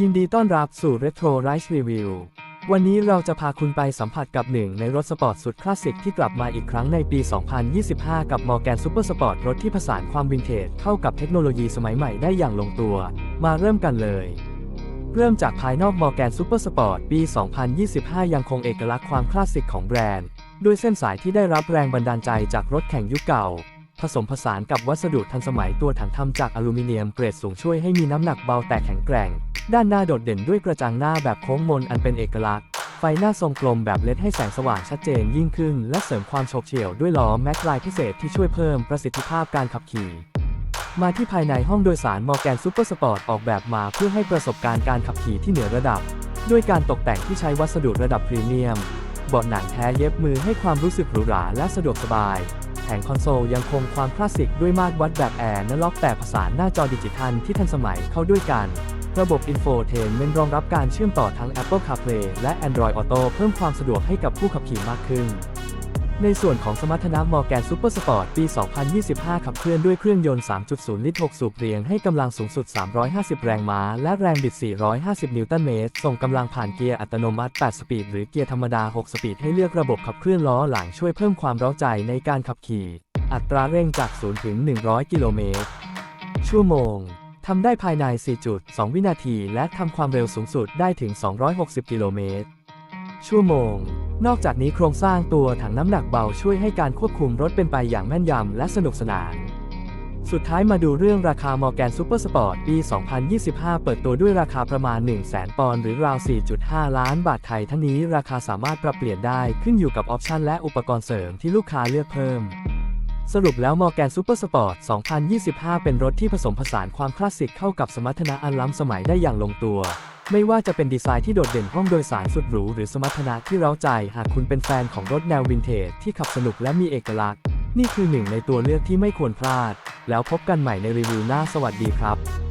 ยินดีต้อนรับสู่ Retro Rise Review วันนี้เราจะพาคุณไปสัมผัสกับหนึ่งในรถสปอร์ตสุดคลาสสิกที่กลับมาอีกครั้งในปี 2025 กับ Morgan Super Sport รถที่ผสานความวินเทจเข้ากับเทคโนโลยีสมัยใหม่ได้อย่างลงตัว มาเริ่มกันเลย เริ่มจากภายนอก Morgan Super Sport ปี 2025 ยังคงเอกลักษณ์ความคลาสสิกของแบรนด์ ด้วยเส้นสายที่ได้รับแรงบันดาลใจจากรถแข่งยุคเก่าผสมผสานกับวัสดุทันสมัยตัวถังทำจากอลูมิเนียมเกรดสูงช่วยให้มีน้ำหนักเบาแต่แข็งแกร่ง ด้านหน้าโดดเด่นด้วยกระจังหน้าแบบโค้งมนอันเป็นเอกลักษณ์ ไฟหน้าทรงกลมแบบเลดให้แสงสว่างชัดเจนยิ่งขึ้น และเสริมความโฉบเฉี่ยวด้วยล้อแม็กลายพิเศษที่ช่วยเพิ่มประสิทธิภาพการขับขี่ มาที่ภายในห้องโดยสารมอร์แกนซูเปอร์สปอร์ตออกแบบมาเพื่อให้ประสบการณ์การขับขี่ที่เหนือระดับ ด้วยการตกแต่งที่ใช้วัสดุระดับพรีเมียมเบาะหนังแท้เย็บมือให้ความรู้สึกหรูหราและสะดวกสบายแผงคอนโซลยังคงความคลาสสิกด้วยมาตรวัดแบบแอร์และล็อกแต่ผสานหน้าจอดิจิทัลที่ทันสมัยเข้าด้วยกัน ระบบ Infotainment รองรับการเชื่อมต่อทั้ง Apple CarPlay และ Android Auto เพิ่มความสะดวกให้กับผู้ขับขี่มากขึ้น ในส่วนของสมรรถนะ Morgan Super Sport ปี 2025 ขับเคลื่อนด้วยเครื่องยนต์ 3.0 ลิตร 6 สูบเรียงให้กำลังสูงสุด 350 แรงม้า และแรงบิด 450 นิวตันเมตร ส่งกำลังผ่านเกียร์อัตโนมัติ 8 สปีด หรือเกียร์ธรรมดา 6 สปีด ให้เลือกระบบขับเคลื่อนล้อหลังช่วยเพิ่มความเร้าใจในการขับขี่ อัตราเร่งจาก 0 ถึง 100 กิโลเมตร ชั่วโมง ทำได้ภายใน 4.2 วินาที และทำความเร็วสูงสุดได้ถึง 260 กิโลเมตร ชั่วโมง นอกจากนี้โครงสร้างตัวถังน้ำหนักเบาช่วยให้การควบคุมรถเป็นไปอย่างแม่นยำและสนุกสนาน สุดท้ายมาดูเรื่องราคา Morgan Super Sport ปี 2025 เปิดตัวด้วยราคาประมาณ 1 0 0 0 0 0 ปอนด์หรือราว 4.5 ล้านบาทไทย ทั้งนี้ราคาสามารถปรับเปลี่ยนได้ขึ้นอยู่กับออปชันและอุปกรณ์เสริมที่ลูกค้าเลือกเพิ่ม สรุปแล้ว Morgan Super Sport 2025 เป็นรถที่ผสมผสานความคลาสสิกเข้ากับสมรรถนะอันล้ำสมัยได้อย่างลงตัว ไม่ว่าจะเป็นดีไซน์ที่โดดเด่นห้องโดยสารสุดหรู หรือสมรรถนะที่เร้าใจ หากคุณเป็นแฟนของรถแนววินเทจที่ขับสนุกและมีเอกลักษณ์ นี่คือหนึ่งในตัวเลือกที่ไม่ควรพลาด แล้วพบกันใหม่ในรีวิวหน้าสวัสดีครับ